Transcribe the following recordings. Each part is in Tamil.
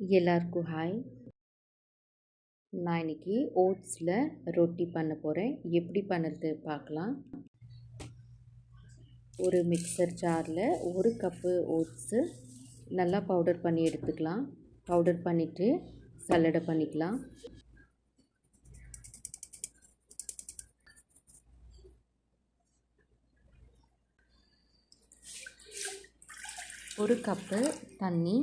எல்லாருக்கும் ஹாய் நான் இன்னைக்கு ஓட்ஸில் ரொட்டி பண்ண போகிறேன் எப்படி பண்ணுறது பார்க்கலாம். ஒரு மிக்சர் ஜாரில் ஒரு கப்பு ஓட்ஸு நல்லா பவுடர் பண்ணி எடுத்துக்கலாம். பவுடர் பண்ணிவிட்டு சல்லடை பண்ணிக்கலாம். ஒரு கப்பு தண்ணி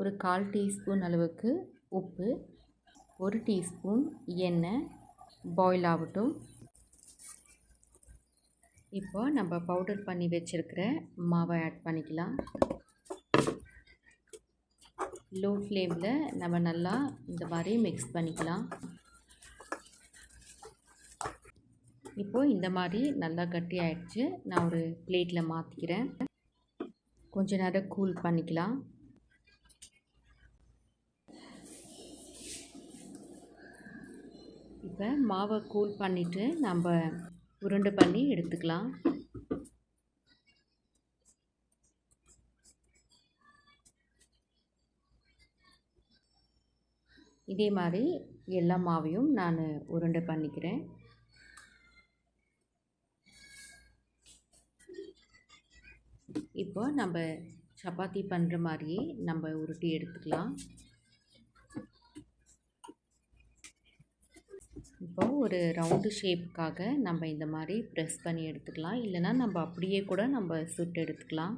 ஒரு கால் டீஸ்பூன் அளவுக்கு உப்பு ஒரு டீஸ்பூன் எண்ணெய் பாயில் ஆகட்டும். இப்போ நம்ம பவுடர் பண்ணி வச்சுருக்கிற மாவை ஆட் பண்ணிக்கலாம். லோ ஃப்ளேமில் நம்ம நல்லா இந்த மாதிரி மிக்ஸ் பண்ணிக்கலாம். இப்போது இந்த மாதிரி நல்லா கட்டி ஆயிடுச்சு. நான் ஒரு பிளேட்டில் மாற்றிக்கிறேன் கொஞ்ச நேரம் கூல் பண்ணிக்கலாம். இப்போ மாவை கூல் பண்ணிவிட்டு நம்ம உருண்டை பண்ணி எடுத்துக்கலாம். இதே மாதிரி எல்லா மாவையும் நான் உருண்டை பண்ணிக்கிறேன். இப்போ நம்ம சப்பாத்தி பண்ணுற மாதிரியே நம்ம உருட்டி எடுத்துக்கலாம். இப்போ ஒரு ரவுண்டு ஷேப்புக்காக நம்ம இந்த மாதிரி ப்ரெஸ் பண்ணி எடுத்துக்கலாம். இல்லைனா நம்ம அப்படியே கூட நம்ம சுட்டு எடுத்துக்கலாம்.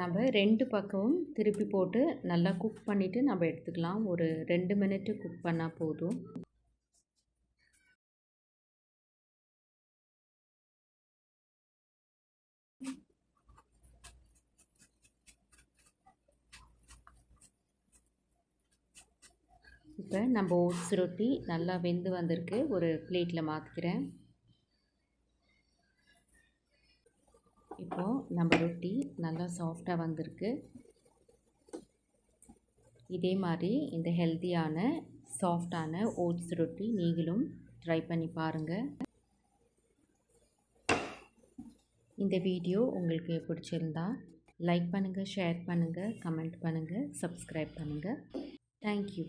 நம்ம ரெண்டு பக்கமும் திருப்பி போட்டு நல்லா குக் பண்ணிவிட்டு நம்ம எடுத்துக்கலாம். ஒரு ரெண்டு மினிட்டு குக் பண்ணால் போதும். இப்போ நம்ம ஓட்ஸ் ரொட்டி நல்லா வெந்து வந்திருக்கு. ஒரு பிளேட்டில் மாற்றிக்கிறேன் இப்போது நம்ம ரொட்டி நல்லா சாஃப்டாக வந்திருக்கு. இதே மாதிரி இந்த ஹெல்த்தியான சாஃப்டான ஓட்ஸ் ரொட்டி நீங்களும் ட்ரை பண்ணி பாருங்கள் இந்த வீடியோ உங்களுக்கு பிடிச்சிருந்தா லைக் பண்ணுங்கள் ஷேர் பண்ணுங்கள் கமெண்ட் பண்ணுங்கள் சப்ஸ்கிரைப் பண்ணுங்கள் தேங்க்யூ